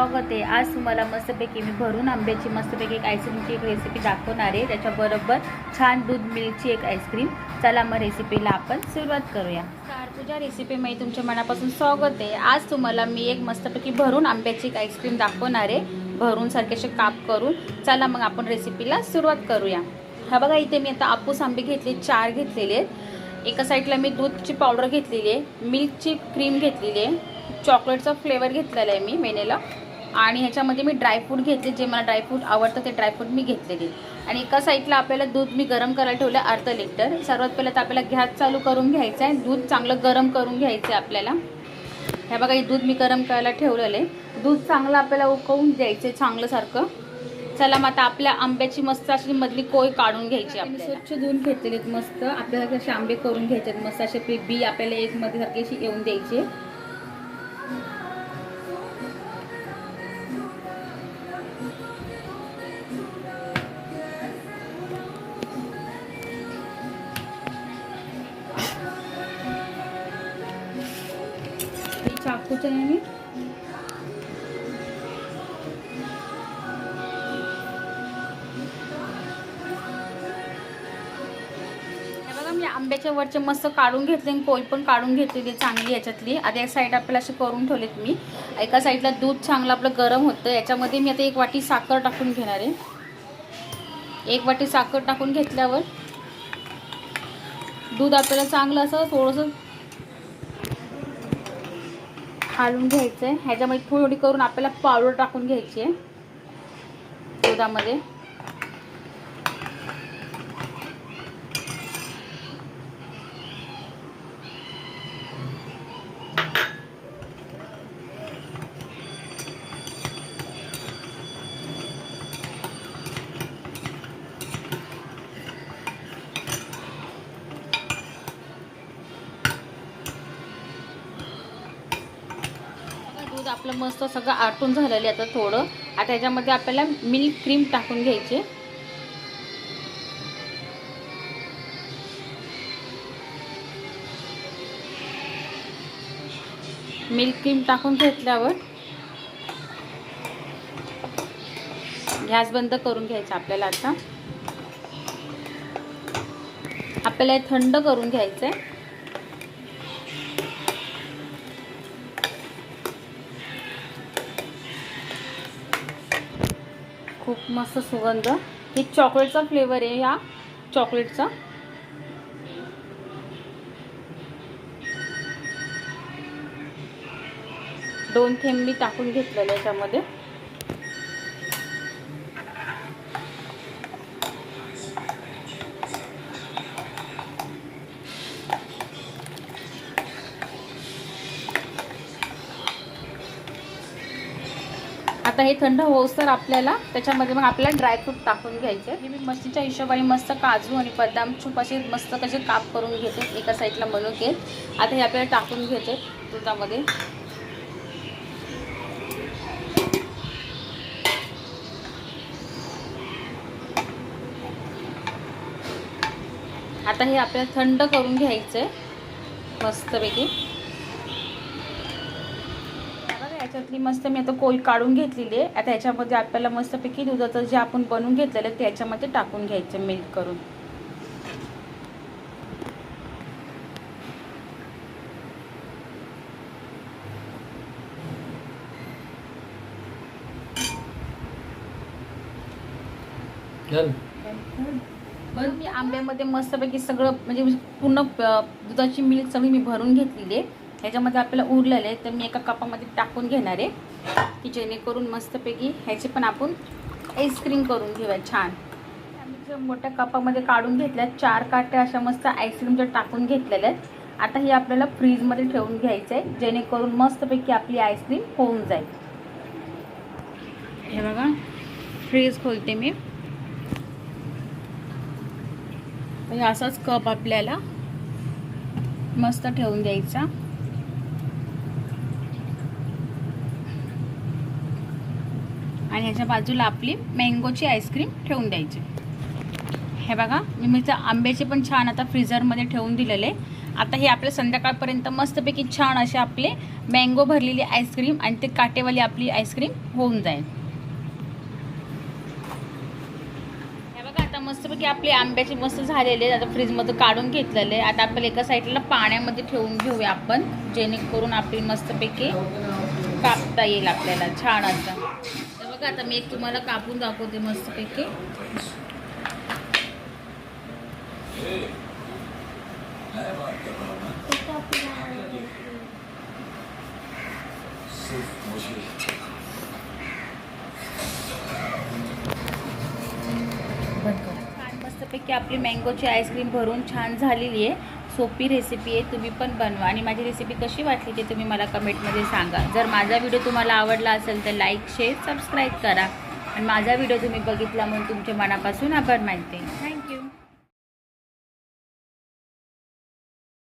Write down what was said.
आहे आज तुम्हाला मस्तपैकी मी भरून आंब्याची मस्तपैकी एक आईस्क्रीमची एक रेसिपी दाखवणार आहे. त्याच्याबरोबर छान दूध मिल्कची एक आईस्क्रीम चला मग रेसिपीला आपण सुरुवात करूया. कार तुझ्या रेसिपीमध्ये तुमच्या मनापासून स्वागत आहे. आज तुम्हाला मी एक मस्तपैकी भरून आंब्याची एक आईस्क्रीम दाखवणार आहे. भरून सारखेसे काप करून. चला मग आपण रेसिपीला सुरुवात करूया. हा बघा इथे मी आता आपूस आंबे घेतले चार घेतलेले आहेत. एका साईडला मी दूधची पावडर घेतलेली आहे मिल्कची क्रीम घेतलेली आहे. चॉकलेटचा फ्लेवर घेतलेला आहे मी मेनेला आणि ह्याच्यामध्ये मी ड्रायफ्रूट घेतले. जे मला ड्रायफ्रूट आवडतं ते ड्रायफ्रूट मी घेतलेले. आणि एका साईडला आपल्याला दूध मी गरम करायला ठेवलं अर्धा लिटर सर्वात पहिलं तर आपल्याला गॅस चालू करून घ्यायचं आहे. दूध चांगलं गरम करून घ्यायचं आहे आपल्याला. ह्या बघा हे दूध मी गरम करायला ठेवलेलं आहे. दूध चांगलं आपल्याला उकळून द्यायचं आहे चांगलं सारखं चला मग आता आपल्या आंब्याची मस्त अशी मधली कोय काढून घ्यायची आपल्याला. स्वच्छ धुवून घेतलेले मस्त. आपल्याला कसे आंबे करून घ्यायचे मस्त असे बी बी आपल्याला एक मध्ये सारखी अशी येऊन द्यायची कुछ चाकूच्या नहीं बघा मी आंब्याच्या वरचे मस्त काढून घेतले आणि कोय पण काढून घेतलेली चांगली याच्यातली. आता एक साईड आपल्याला असे करून ठेवलेत मी. एका साईडला दूध चांगलं आपलं गरम होतं. याच्यामध्ये मी आता एक वाटी साखर टाकून घेणार आहे. एक वाटी साखर टाकून घेतल्यावर दूध आपल्याला चांगलं असं थोडंसं हालून घ्यायचं आहे ह्याच्यामध्ये थोडी करून आपल्याला पावडर टाकून घ्यायची आहे दुधामध्ये. आपलं मस्त सगळं आटून झालेलं आहे आता थोडं. आता याच्यामध्ये आपल्याला मिल्क क्रीम टाकून घ्यायची. मिल्क क्रीम टाकून घेतल्यावर गॅस बंद करून घ्यायचा आपल्याला आता. आपल्याला हे थंड करून घ्यायचं आहे खूप मस्त सुगंध. हे चॉकलेटचा फ्लेवर आहे ह्या चॉकलेटचा. दोन थेंब मी टाकून घेतलेले याच्यामध्ये आता हे थंड होऊसर आपल्याला. त्याच्यामध्ये मग आपल्याला ड्रायफ्रूट टाकून घ्यायचे. हे मी मस्तीच्या हिशोबाने मस्त काजू आणि बदाम छूप असे मस्त कसे काप करून घेते. एका साईडला मनुकेत आता हे आपल्याला टाकून घ्यायचे दुधामध्ये. आता हे आपल्याला थंड करून घ्यायचं. आहे मस्तपैकी बघा याच्यातली मस्त मी आता कोई काढून घेतलेली आहे. आता ह्याच्यामध्ये आपल्याला मस्तपैकी दुधाचं जे आपण बनवून घेतलेलं आहे ते याच्यामध्ये टाकून घ्यायचं मिल्क करून. बरं मी आंब्यामध्ये मस्तपैकी सगळं म्हणजे पूर्ण दुधाची मिल्क सगळी मी भरून घेतलेली आहे. ह्याच्यामध्ये आपल्याला उरलेलं आहे तर मी एका कपामध्ये टाकून घेणार आहे की जेणेकरून मस्तपैकी ह्याची पण आपण आईस्क्रीम करून घेऊया छान. आम्ही जे मोठ्या कपामध्ये काढून घेतल्या चार काट्या अशा मस्त आईस्क्रीमच्या टाकून घेतलेल्या आहेत. आता हे आपल्याला फ्रीजमध्ये ठेवून घ्यायचं आहे जेणेकरून मस्तपैकी आपली आईस्क्रीम होऊन जाईल. हे बघा फ्रीज खोलते मी. असाच कप आपल्याला मस्त ठेवून द्यायचा. आणि ह्याच्या बाजूला आपली मँगोची आईस्क्रीम ठेवून द्यायची. हे बघा मी मी आंब्याचे पण छान आता फ्रीझरमध्ये ठेवून दिलेले. आता हे आपल्या संध्याकाळपर्यंत मस्तपैकी छान असे आपले मँगो भरलेली आईस्क्रीम आणि ते काटेवाली आपली आईस्क्रीम होऊन जाईल. हे बघा आता मस्तपैकी आपले आंब्याचे मस्त झालेले आहेत. आता फ्रीजमधून काढून घेतलेले आता आपल्याला एका साईडला पाण्यामध्ये ठेवून घेऊया आपण जेणेकरून आपली मस्तपैकी कापता येईल आपल्याला. छान असं. बघा आता मी एक तुम्हाला कापून दाखवते मस्तपैकी. छान मस्तपैकी आपली मँगोची आईस्क्रीम भरून छान झालेली आहे. सोपी रेसिपी आहे तुम्ही पण बनवा. आणि माझी रेसिपी कशी वाटली ते तुम्ही मला कमेंटमध्ये सांगा. जर माझा व्हिडिओ तुम्हाला आवडला असेल तर लाईक शेअर सबस्क्राईब करा. आणि माझा व्हिडिओ तुम्ही बघितला म्हणून तुमच्या मनापासून आभार मानते. थँक्यू